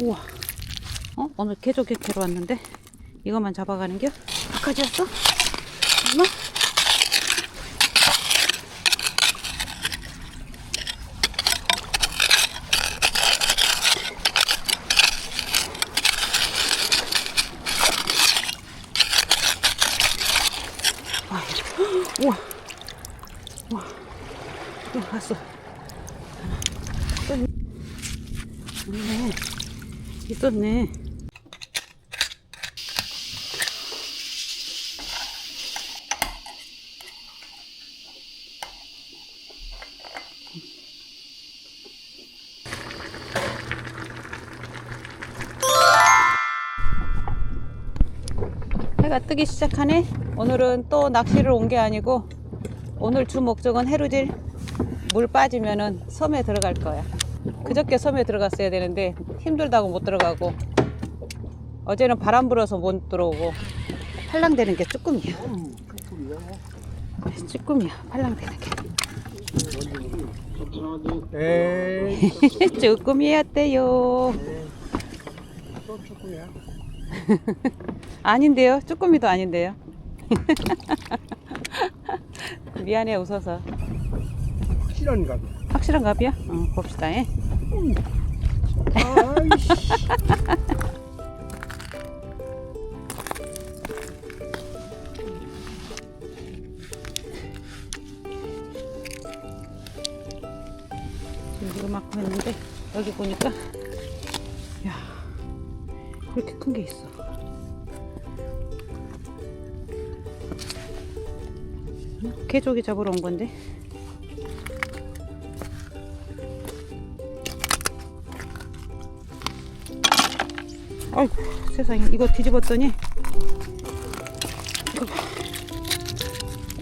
우와. 어? 오늘 개조개 캐러 왔는데 이것만 잡아가는 겨? 아까지였어? 엄마? 아, 우와. 우와. 또 왔어. 또 있- 있네. 있었네. 해가 뜨기 시작하네. 오늘은 또 낚시를 온 게 아니고 오늘 주 목적은 해루질 물 빠지면은 섬에 들어갈 거야. 그저께 섬에 들어갔어야 되는데 힘들다고 못 들어가고 어제는 바람 불어서 못 들어오고 팔랑대는 게 쭈꾸미야. 쭈꾸미야. 팔랑대는 게. 쭈꾸미였대요. 또 축구야. 아닌데요. 쭈꾸미도 아닌데요. 미안해 웃어서. 실한가 봐. 확실한 갑이야? 어, 봅시다. 예. 이거만큼 했는데 여기 보니까 야 그렇게 큰 게 있어. 응? 개조기 잡으러 온 건데. 세상에 이거 뒤집었더니.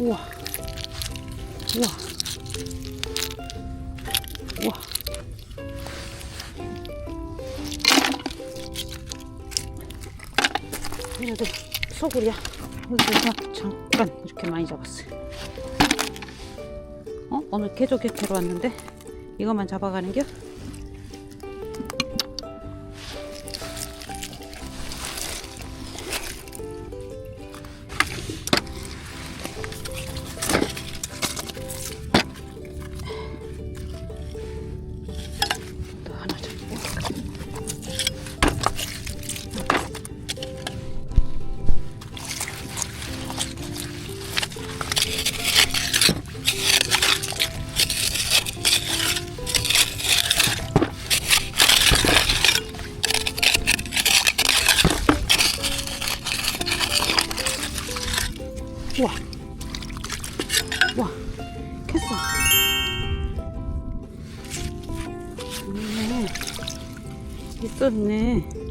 우와 우와 우와 얘네들 소굴이야 여기서 잠깐 이렇게 많이 잡았어요 어? 오늘 개조개 캐러 왔는데 이것만 잡아가는겨? 우와. 우와. 캤어. 있네 있었네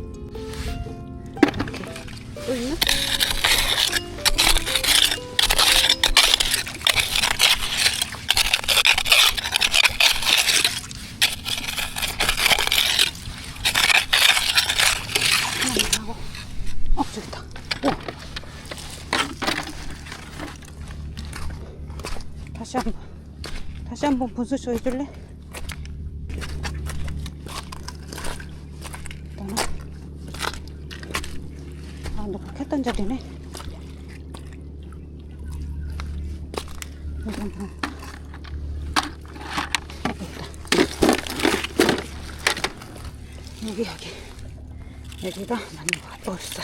분수쇼 해줄래? 아 너무 캤던 자리네. 여기 여기. 여기가 맞는 거 같아 벌써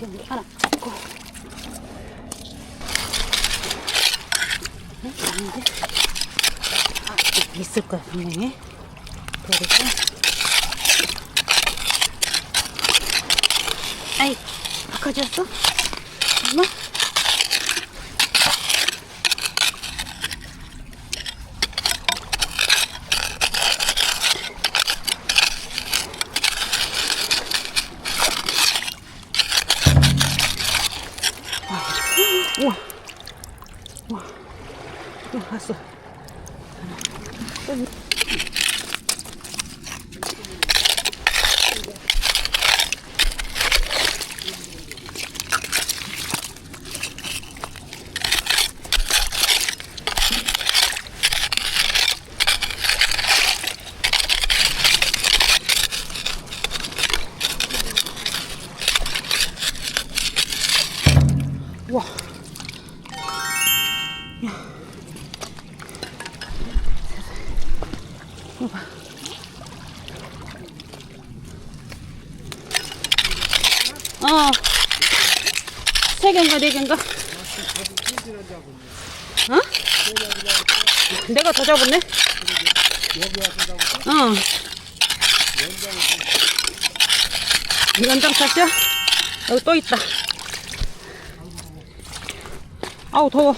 이렇게 하나 잡고 어? 아닌데? 아, 있을 거야 분명히 그리고 아이 아까지였 우와. 야. 이거 봐. 어. 세 개인가 네 개인가? 어? 내가 더 잡았네? 어. 연장 탔죠? 여기 또 있다. 아우, 더워.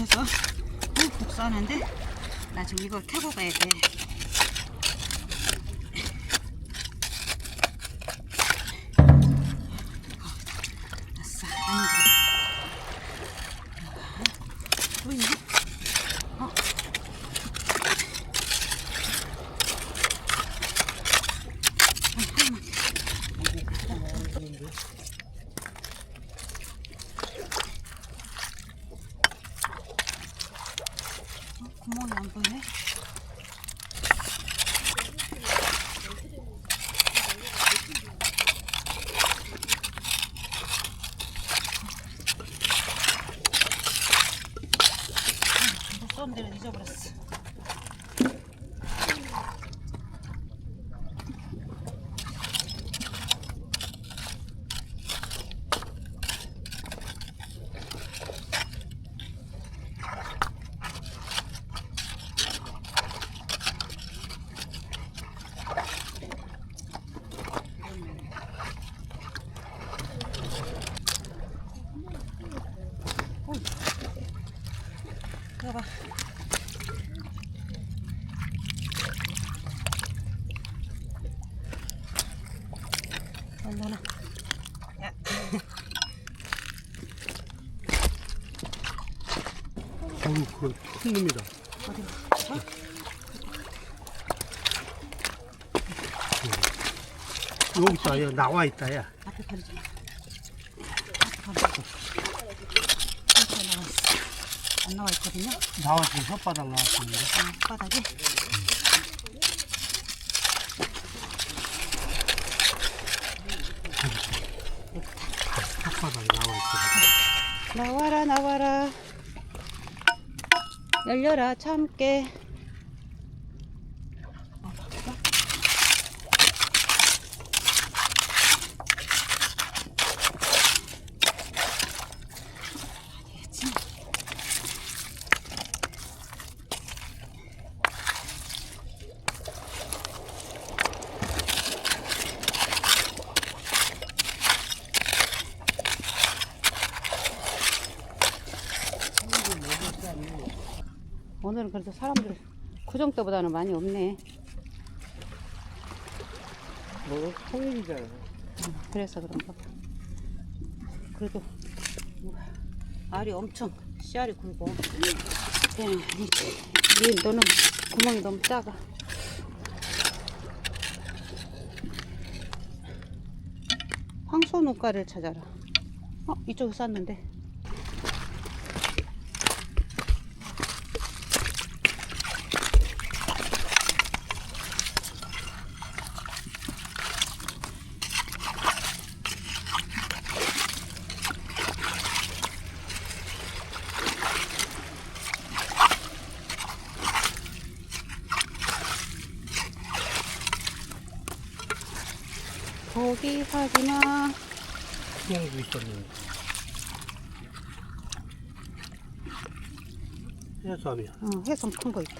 앞에서 어, 복사하는데 나 지금 이걸 켜고 가야 돼. 아싸, 안 들어. 보이네? 어. 구멍이 안 보이네. 쏜 데를 잊어버렸어. 봐봐. 얼마나? 야, 어우, 그거 큰 놈이다. 어디? 여기 있다, 야, 나와 있다, 야. 앞에 버리지 마. 안 나와 있거든요. 나와 지금 혓바닥 나왔었는데. 아, 바닥에. 혓바닥 나와 있거든. 나와라 나와라 열려라. 참깨 오늘은 그래도 사람들 구정 때보다는 많이 없네. 뭐, 토요일이잖아. 그래서 그런가 봐. 그래도 뭐, 알이 엄청 씨알이 굵고 이, 이 너는 구멍이 너무 작아. 황소 눈가를 찾아라. 어 이쪽에 쌌는데 거기 하지마 수영도 있었는데. 해삼이야. 어, 해삼 큰 거 있다.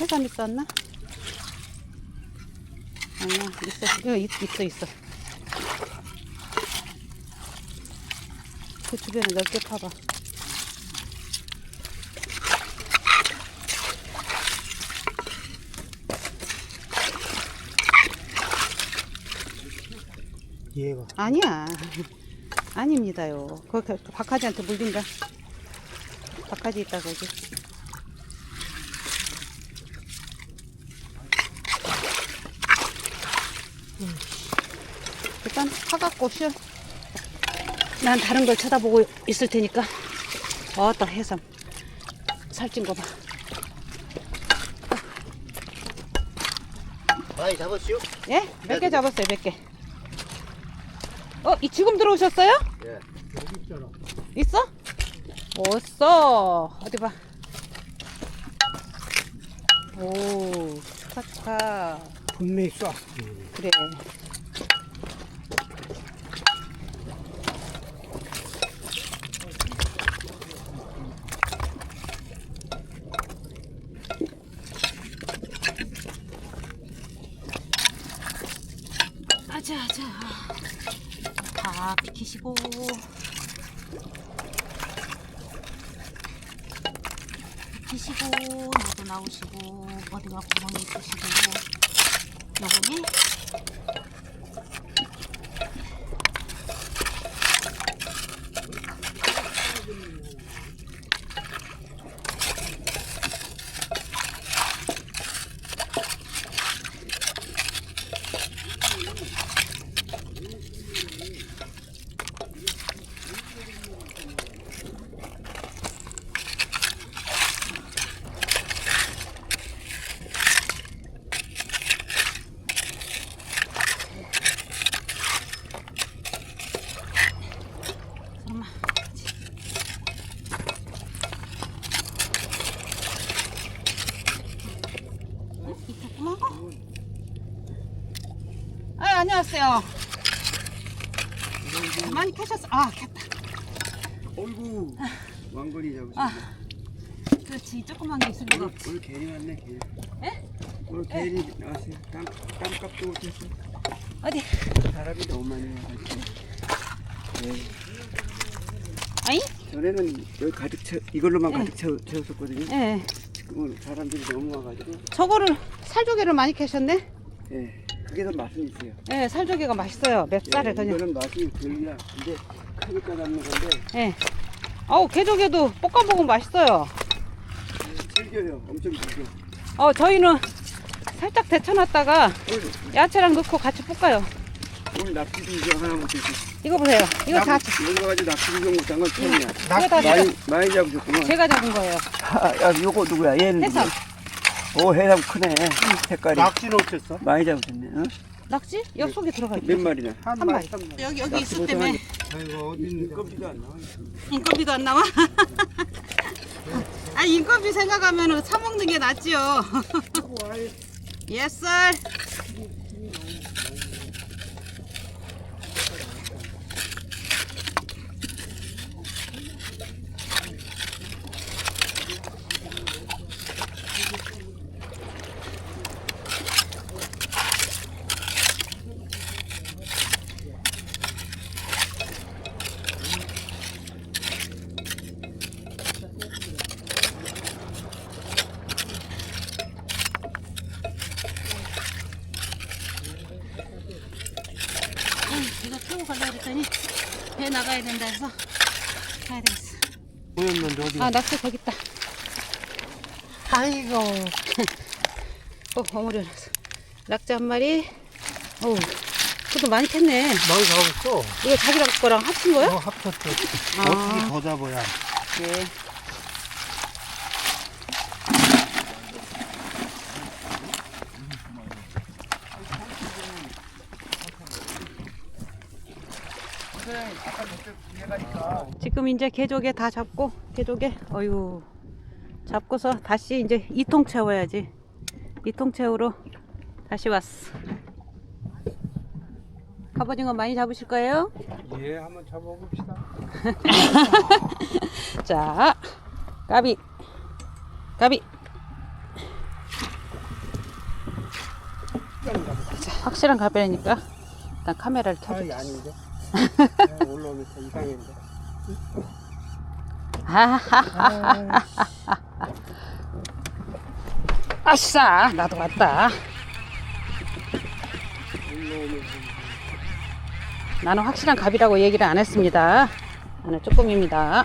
해삼 있었나? 아니야, 있어. 여기 있, 있어, 있어. 그 주변에 넓게 파봐. 얘가. 아니야. 아닙니다요. 그렇게 박하지한테 물린다. 박하지 있다 거기. 음. 일단 사갖고 쉬어. 난 다른 걸 쳐다보고 있을 테니까. 어따 해삼. 살찐 거 봐. 많이 잡았슈? 예? 몇개 네, 네. 잡았어요, 몇 개. 어, 이 지금 들어오셨어요? 예. 여기 있잖아. 있어? 없어. 어디 봐. 오, 축하, 축하. 분명히 쏴. 그래. 아자, 아자. 다 비키시고. 비키시고, 너도 나오시고, 어디가 구멍이 있으시고, 요거니 많이 캐셨어. 아, 캤다. 어이구 왕건이 잡으셨네 아. 그렇지. 조그만 게 있을 리가 오늘, 없지. 오늘 괜히 왔네 괜히 에? 오늘 괜히 나왔어요 땀, 땀값도 못했어 어디? 사람이 너무 많이 와가지고 네. 아니? 전에는 여기 가득 채 이걸로만 응. 가득 채워, 채웠었거든요 예. 지금은 사람들이 너무 와가지고 저거를 살조개를 많이 캐셨네? 예 그게 더 맛은 있어요 예, 살조개가 맛있어요. 맵쌀에 예, 그냥. 이거는 맛이 별로야 근데 크니까 잡는 건데 예. 아우, 개조개도 볶아 먹으면 맛있어요. 즐겨요 엄청 즐겨 어, 저희는 살짝 데쳐놨다가 오늘, 야채랑 넣고 같이 볶아요. 오늘 납치도 이거 하나 못했어 이거 보세요. 이거 다 여기 와가지고 납치 구경 못한 건 처음이야 이거 다 제가, 많이, 많이 잡으셨구만 제가 잡은 거예요. 아, 야, 요거 누구야? 얘는 해삼. 누구야? 오, 해삼 크네. 색깔이 낙지는 어땠어? 많이 잡으셨네. 어? 낙지? 여 속에 들어가 몇 있네. 마리나? 한, 한 마리. 한 마리. 여기 여기 있을 때문에 아이고 어디 있는데? 껍질도 안 나와. 인건비도 안 나와. 아 인건비 생각하면은 사 먹는 게 낫지요. 예스. 이거 태우고 가려고 했더니 배 나가야 된다 해서 가야 되겠어. 보였는데 어디? 아 낙지 거기 있다. 아이고. 어 어머니 알았어. 낙지 한 마리. 어우 그것도 많이 캤네. 많이 잡았어. 이거 자기랑 거랑 합친 거야? 어 합쳤어. 아. 어떻게 더 잡아야? 예. 지금 이제 개조개 다 잡고 개조개 어유 잡고서 다시 이제 이 통 채워야지 이 통 채우러 다시 왔어 갑오징어 많이 잡으실 거예요? 예, 한번 잡아봅시다. 자, 까비, 까비. 자, 확실한 가베니까 일단 카메라를 켜줄게. 아닌데. 아, 올라오면서 이상했는데. 아싸, 나도 왔다. 나는 확실한 갑이라고 얘기를 안 했습니다. 나는 조금입니다.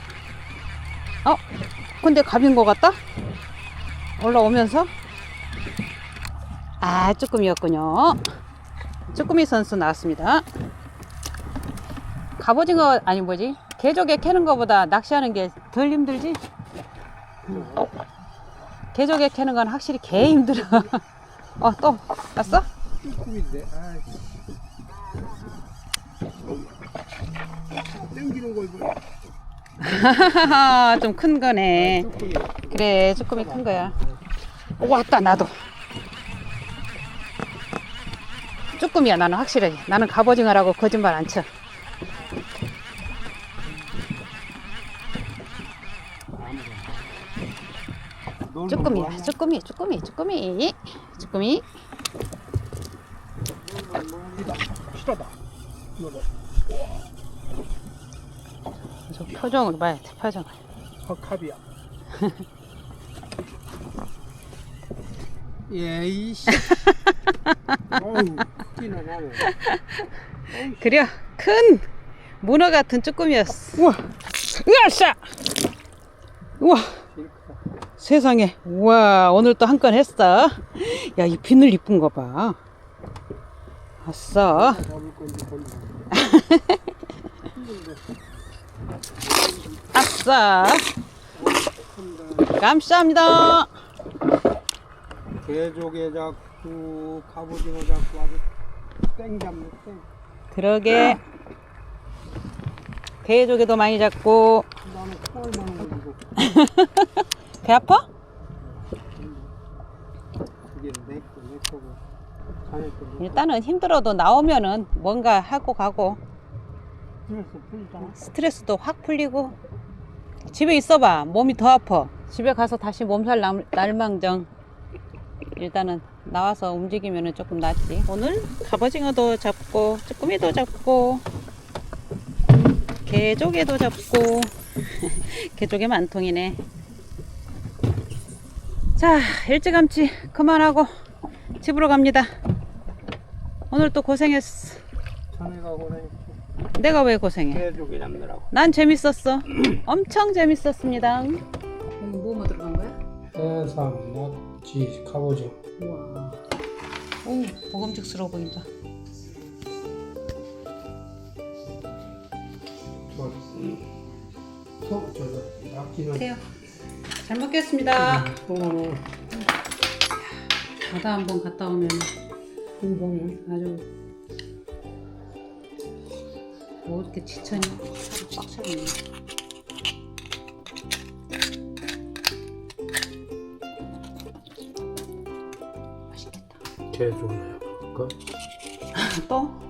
어? 근데 갑인 것 같다? 올라오면서? 아, 쭈꾸미였군요. 쭈꾸미 선수 나왔습니다. 갑오징어 아니 뭐지? 개조개 캐는 거보다 낚시하는 게 덜 힘들지? 응. 개조개 캐는 건 확실히 개 힘들어. 어, 또 왔어? 아. 땡기는 걸 보니. 좀큰 거네. 그래, 쭈꾸미 큰 거야. 오, 왔다, 나도. 쭈꾸미야, 나는 확실하게. 나는 갑오징어라고 거짓말 안 쳐. 쭈꾸미야, 뭐 하냐? 쭈꾸미, 쭈꾸미, 쭈꾸미. 쭈꾸미. 실하다. 이거 봐. 저 표정을 봐야 돼, 표정을. 헛캅이야. 예, 이씨. 어우, 크기나 나네. 그래, 큰 문어 같은 쭈꾸미였어. 우와, 으아싸! 우와. 세상에. 우와, 오늘 또 한 건 했어. 야, 이 비늘 이쁜 거 봐. 아싸. 아싸. 감사합니다. 개조개 잡고, 갑오징어 잡고 아주 땡 잡네, 땡. 그러게. 개조개도 많이 잡고. 나는 거 주고. 배 아파? 그게 내 거, 내 거고. 자네 거. 내 거. 일단은 힘들어도 나오면은 뭔가 하고 가고 풀리잖아. 스트레스도 확 풀리고 집에 있어봐 몸이 더 아파 집에 가서 다시 몸살 날, 날망정 일단은 나와서 움직이면은 조금 낫지 오늘 갑오징어도 잡고 쭈꾸미도 잡고 개조개도 잡고 개조개 만통이네 자 일찌감치 그만하고 집으로 갑니다 오늘 또 고생했어 자네가 고생했어. 내가 왜 고생해 개조개 잡느라고. 난 재밌었어. 엄청 재밌었습니다. 뭐뭐 들어간 거야? 해삼, 낙지, 갑오징어. 우와. 오, 먹음직스러워 보인다. 저, 속, 저거, 낙지는 그래요. 잘 먹겠습니다. 똥으로 바다 한번 갔다 오면 풍성해. 아주 뭐 이렇게 꽉 차있네. 맛있겠다. 개조개야. 그 또?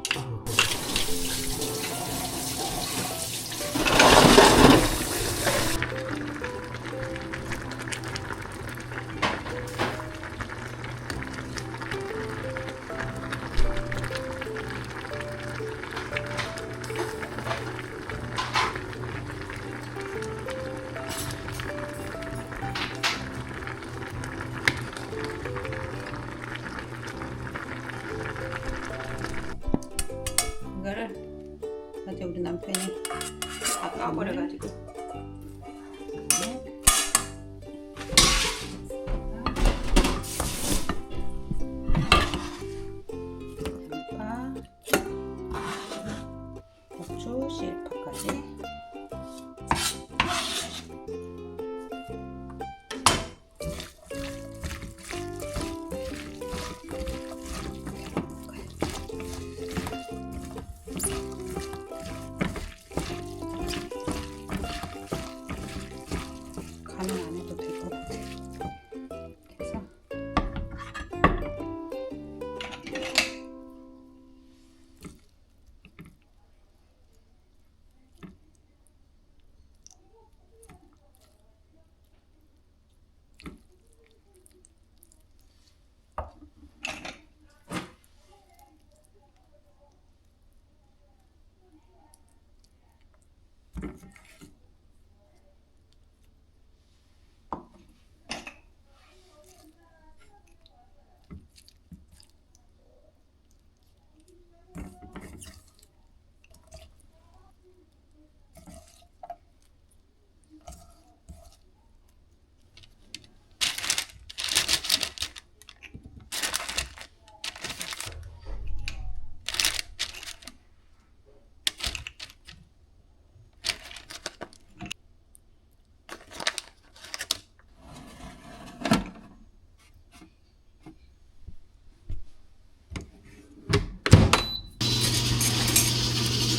남편이 다 까버려가지고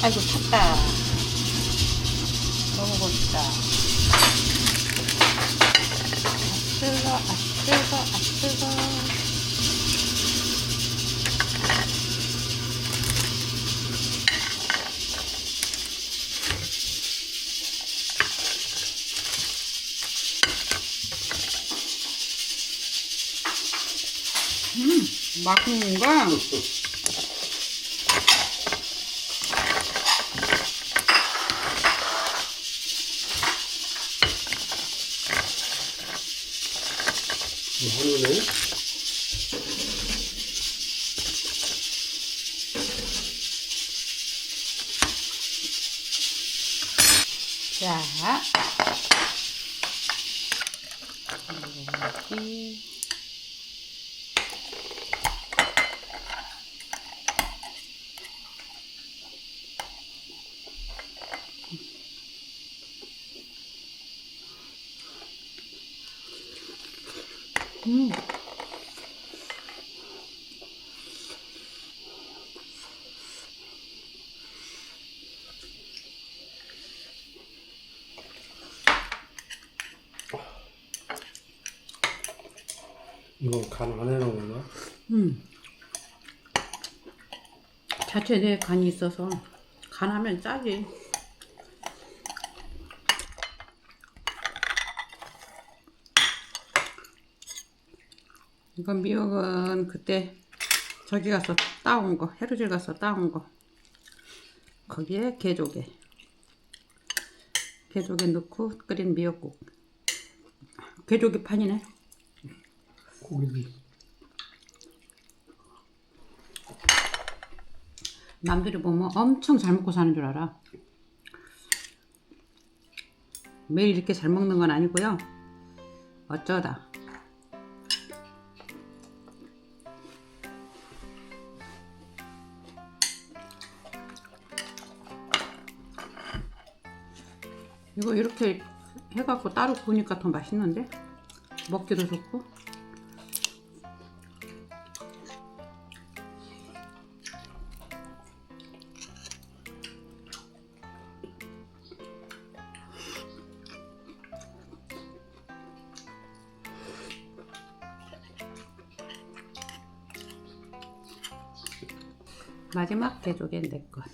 아이고 탔다. 너무 멋있다. 아 뜨거, 아 뜨거, 아 뜨거. 음, 맛있는가? 한우네. 자. 여기. 음. 이건 간안 해놓은 거야? 음. 자체 내에 간이 있어서 간하면 짜지. 이건 미역은 그때 저기 가서 따온 거, 해루질 가서 따온 거. 거기에 개조개. 개조개 넣고 끓인 미역국. 개조개 판이네. 고기도 남들이 보면 엄청 잘 먹고 사는 줄 알아. 매일 이렇게 잘 먹는 건 아니고요. 어쩌다. 이거 이렇게 해갖고 따로 구우니까 더 맛있는데? 먹기도 좋고. 마지막 개조개 내 것.